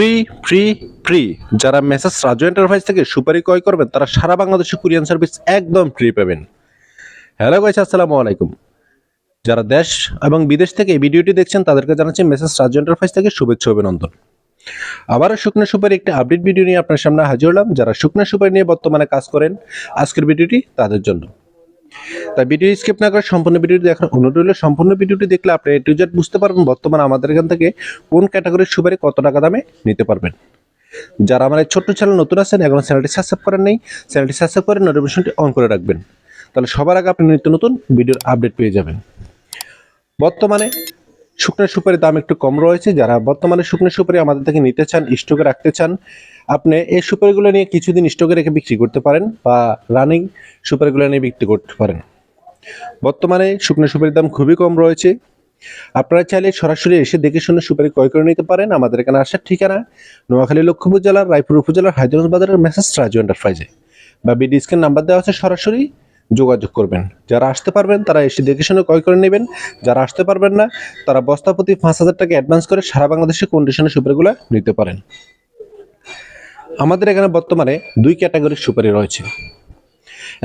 Free free free. যারা message Raju enterprise থেকে সুপারি ক্রয় করবেন, তারা সারা বাংলাদেশে কুরিয়ান সার্ভিস একদম ফ্রি পাবেন। হ্যালো গাইস আসসালামু আলাইকুম। যারা দেশ এবং বিদেশ থেকে এই ভিডিওটি দেখছেন, তাদেরকে জানাচ্ছি মেসেজ রাজু এন্টারপ্রাইজ থেকে শুভেচ্ছা অভিনন্দন। আবারও শুকনো সুপারি একটি আপডেট ভিডিও নিয়ে আপনার সামনে হাজির হলাম। যারা শুকনো সুপারি নিয়ে বর্তমানে কাজ করেন, আজকের ভিডিওটি তাদের জন্য। তাই ভিডিও স্কিপ না করে সম্পূর্ণ ভিডিওটি দেখার অনুরোধ রইল। সম্পূর্ণ ভিডিওটি দেখলে আপনি এ টু জেড বুঝতে পারবেন বর্তমানে আমাদের এখান থেকে কোন ক্যাটাগরির সুপারি কত টাকা দামে নিতে পারবেন। যারা আমার ছোট্ট চ্যানেল নতুন আছেন এখন চ্যানেলটি সাবস্ক্রাইব করেন নেই চ্যানেলটি সাবস্ক্রাইব করে নোটিফিকেশনটি অন করে রাখবেন। তাহলে সবার আগে আপনি নিত্য নতুন ভিডিওর আপডেট পেয়ে যাবেন। বর্তমানে শুকনো সুপারির দাম একটু কম রয়েছে। যারা বর্তমানে শুকনো সুপারি আমাদের থেকে নিতে চান, স্টকে রাখতে চান, আপনি এই সুপারিগুলো নিয়ে কিছুদিন স্টকে রেখে বিক্রি করতে পারেন বা রানিং সুপারিগুলো নিয়ে বিক্রি করতে পারেন। বর্তমানে শুকনো সুপারির দাম খুবই কম রয়েছে। আপনারা চাইলে সরাসরি এসে দেখে শুনে সুপারি ক্রয় করে নিতে পারেন। আমাদের এখানে আসার ঠিকানা নোয়াখালী লক্ষ্মীপুর জেলার রায়পুর উপজেলার হায়দ্রাবাদ বাজারের মেসেজ রাজু এন্টারপ্রাইজে বা বিডি নাম্বার দেওয়া আছে সরাসরি। যোগাযোগ করবেন। যারা আসতে পারবেন, তারা এসে দেখে শুনে ক্রয় করে নেবেন। যারা আসতে পারবেন না, তারা বস্তা প্রতি পাঁচ হাজার টাকা অ্যাডভান্স করে সারা বাংলাদেশে কন্ডিশনে সুপারিগুলো নিতে পারেন। আমাদের এখানে বর্তমানে দুই ক্যাটাগরির সুপারি রয়েছে।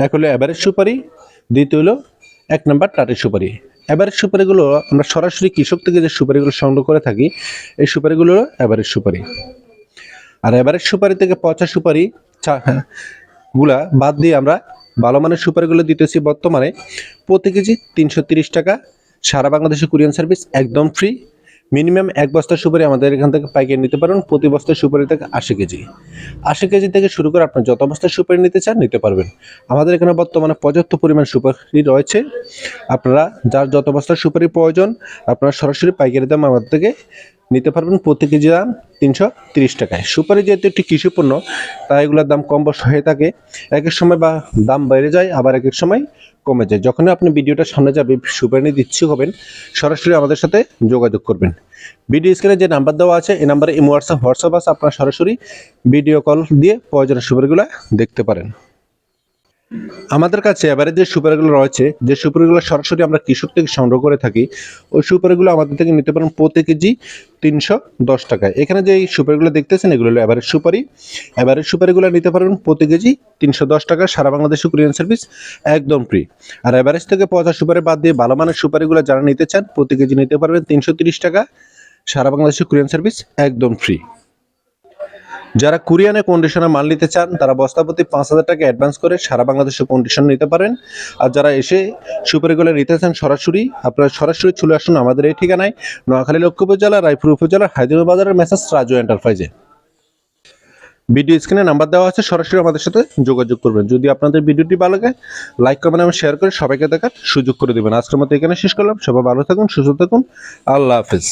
এক হলো অ্যাভারেজ সুপারি, দ্বিতীয় হলো এক নম্বর টাটের সুপারি। অ্যাভারেজ সুপারিগুলো আমরা সরাসরি কৃষক থেকে যে সুপারিগুলো সংগ্রহ করে থাকি, এই সুপারিগুলো হলো অ্যাভারেজ সুপারি। আর অ্যাভারেজ সুপারি থেকে পচা সুপারি গুলা বাদ দিয়ে আমরা ভালো মানের সুপারিগুলো দিতেছি বর্তমানে। প্রতি কেজি তিনশো টাকা। সারা বাংলাদেশে কুরিয়ান সার্ভিস একদম ফ্রি। মিনিমাম এক বস্তা সুপারি আমাদের এখান থেকে পাইকারি নিতে পারেন। প্রতি বস্তা সুপারি থেকে আশি কেজি। আশি কেজি থেকে শুরু করে আপনার যত বস্তা সুপারি নিতে চান নিতে পারবেন। আমাদের এখানে বর্তমানে পর্যাপ্ত পরিমাণ সুপারি রয়েছে। আপনারা যার যত বস্তা সুপারি প্রয়োজন, আপনারা সরাসরি পাইকারি দাম আমাদের থেকে নিতে পারবেন প্রতি কেজি দাম তিনশো তিরিশ টাকায়। সুপারি যেহেতু একটি কৃষি পণ্য তাই এগুলোর দাম কম বেশ হয়ে থাকে। এক এক সময় বা দাম বেড়ে যায়, আবার এক এক সময় কমে যায়। যখনই আপনি ভিডিওটা সামনে যাবে, সুপারি ইচ্ছুক হবেন, সরাসরি আমাদের সাথে যোগাযোগ করবেন। ভিডিও স্ক্রিনে যে নাম্বার দেওয়া আছে, এই নাম্বারে ইমো, হোয়াটসঅ্যাপ হোয়াটসঅ্যাপ আছে, আপনারা সরাসরি ভিডিও কল দিয়ে প্রয়োজনীয় সুপারিগুলো দেখতে পারেন। আমাদের কাছে এবারে যে সুপারিগুলো রয়েছে, যে সুপারিগুলো সরাসরি আমরা কৃষক থেকে সংগ্রহ করে থাকি, ওই সুপারিগুলো আমাদের থেকে নিতে পারেন প্রতি কেজি তিনশো দশ টাকায়। এখানে যে সুপারিগুলো দেখতেছেন, এগুলো হলো এবারের সুপারি। এবারের সুপারিগুলো নিতে পারবেন প্রতি কেজি তিনশো দশ টাকা, সারা বাংলাদেশে কুরিয়ান সার্ভিস একদম ফ্রি। আর এভারেজ থেকে পচা সুপারি বাদ দিয়ে ভালো মানের সুপারিগুলো যারা নিতে চান, প্রতি কেজি নিতে পারবেন তিনশো তিরিশ টাকা, সারা বাংলাদেশে কুরিয়ান সার্ভিস একদম ফ্রি। যারা কুরিয়ানে কন্ডিশনে মাল নিতে চান, তারা বস্তাপতি পাঁচ হাজার টাকা অ্যাডভান্স করে সারা বাংলাদেশে কন্ডিশন নিতে পারেন। আর যারা এসে সুপারিগুলো নিতে চান সরাসরি, আপনারা সরাসরি চলে আসুন আমাদের এই ঠিকানায়, নোয়াখালী লক্ষ্মীপুর জেলা রায়পুর উপজেলা হায়দ্রাবাদ বাজারের মেসেজ রাজু এন্টারপ্রাইজে। ভিডিও স্ক্রিনে নাম্বার দেওয়া আছে, সরাসরি আমাদের সাথে যোগাযোগ করবেন। যদি আপনাদের ভিডিওটি ভালো লাগে, লাইক, কমেন্ট এবং শেয়ার করে সবাইকে দেখার সুযোগ করে দেবেন। আজকের মতো এখানে শেষ করলাম। সবাই ভালো থাকুন, সুস্থ থাকুন। আল্লাহ হাফিজ।